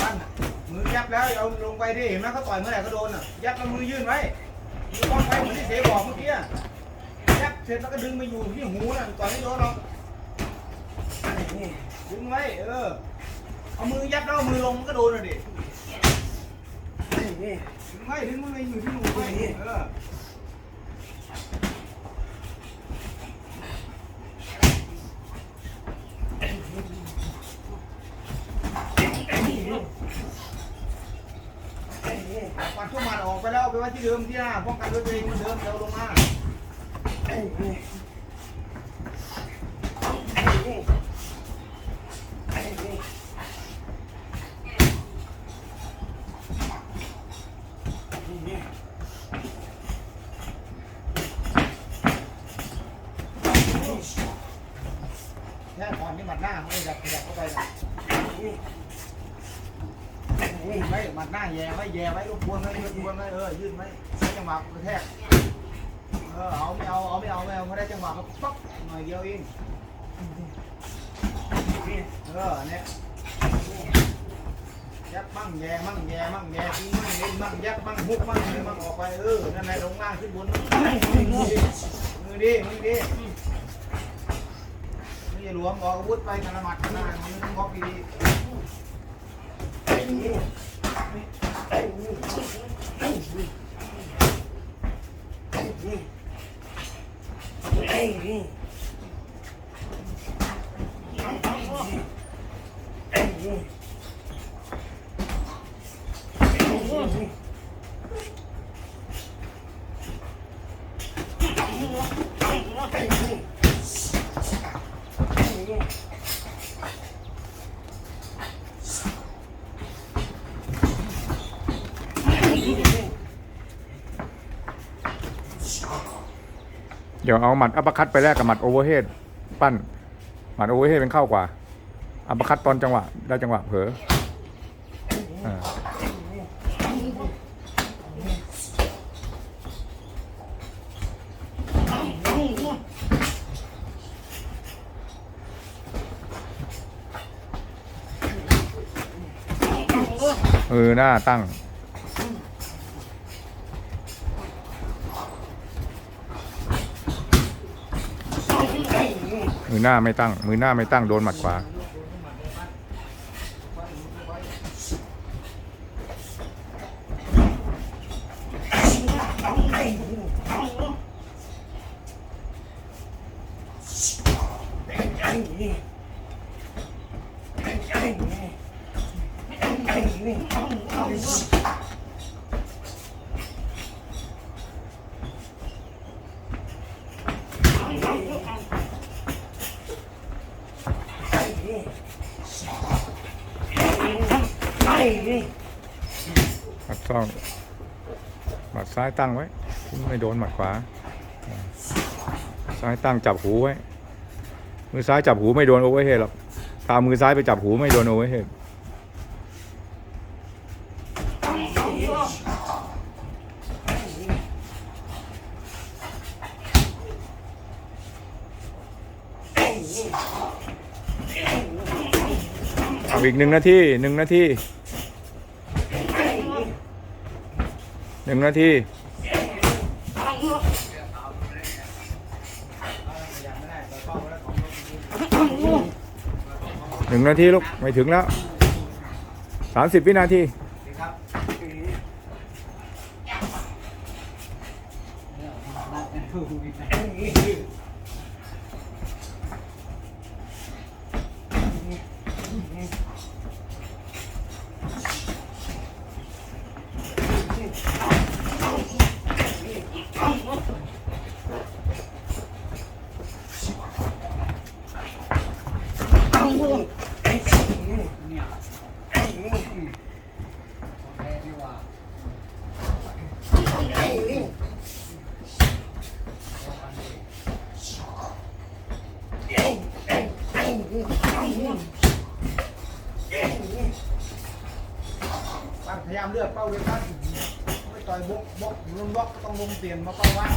ปั้นน่ะมือยับแล้วเอาลงไปดิเห็นไหมเขาต่อยเมื่อไหร่ก็โดนอะยับแล้วมือยื่นไว้มือป้องไปเหมือนที่เสบอกเมื่อกี้อะยับเสร็จแล้วก็ดึงมาอยู่ที่หูน่ะต่อยไม่โดนหรอกดึงไว้เออเอามือยับแล้วเอามือลงมันก็โดนอะดิดึงไว้ดึงมันไปอยู่ที่หูไว้เออ ปัดทุกมันออกไป แล้วเอาไปไว้ที่เดิมที่หน้าป้องกันด้วยตัวเองเหมันเดิมเดี๋ยวลงมาแค่ก่อนที่หมัดหน้าไม่ดับขยับเข้าไป นะไม่หมัดหน้าแย่ไว้แย่ไว้รบกวนไว้รบกวนไว้เออยืดไว้ใช้จังหวะกระแทกเออเอาไม่เอาเอาไม่เอาไม่เอาไม่ได้จังหวะก็ป๊อกหน่อยเดียวเองเออเนี่ยยับมั่งแย่มั่งแย่มั่งแย่ทิ้งมั่งเล่นมั่งยับมั่งฮุกมั่งเลยมั่งออกไปเออนั่นแหละลงล่างขึ้นบนมือดีมือดีไม่อย่หลวมออกอาวุธไปกันละหมัดกันหน้ามันต้องบล็อกดี Yeah. เดี๋ยวเอาหมัดอัปคัตไปแลกกับหมัดโอเวอร์เฮดปั้น หมัดโอเวอร์เฮดเป็นเข้ากว่า อัปคัตตอนจังหวะ ได้จังหวะเผลออเออหน้าตั้ง มือหน้าไม่ตั้ง มือหน้าไม่ตั้งโดนหมัดขวาห ต้องหมัดซ้ายตั้งไว้ ไม่โดนหมัดขวา ซ้ายตั้งจับหูไว้ มือซ้ายจับหูไม่โดนโอเวอร์เฮดหรอกตามมือซ้ายไปจับหูไม่โดนโอเวอร์เฮดเออีกหนึ่งนาทีหนึ่งนาที หนึ่งนาทีหนึ่งนาทีลูก ไม่ถึงแล้วสามสิบวินาที ปังพยายามเลือกเป้าเวกัสไม่ต่อยบล็อกบล็อกลุ้นบล็อกก็ต้องลงเปลี่ยนมาเป้าว่าง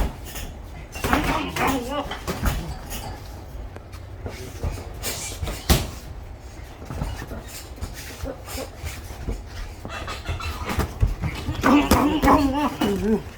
อืม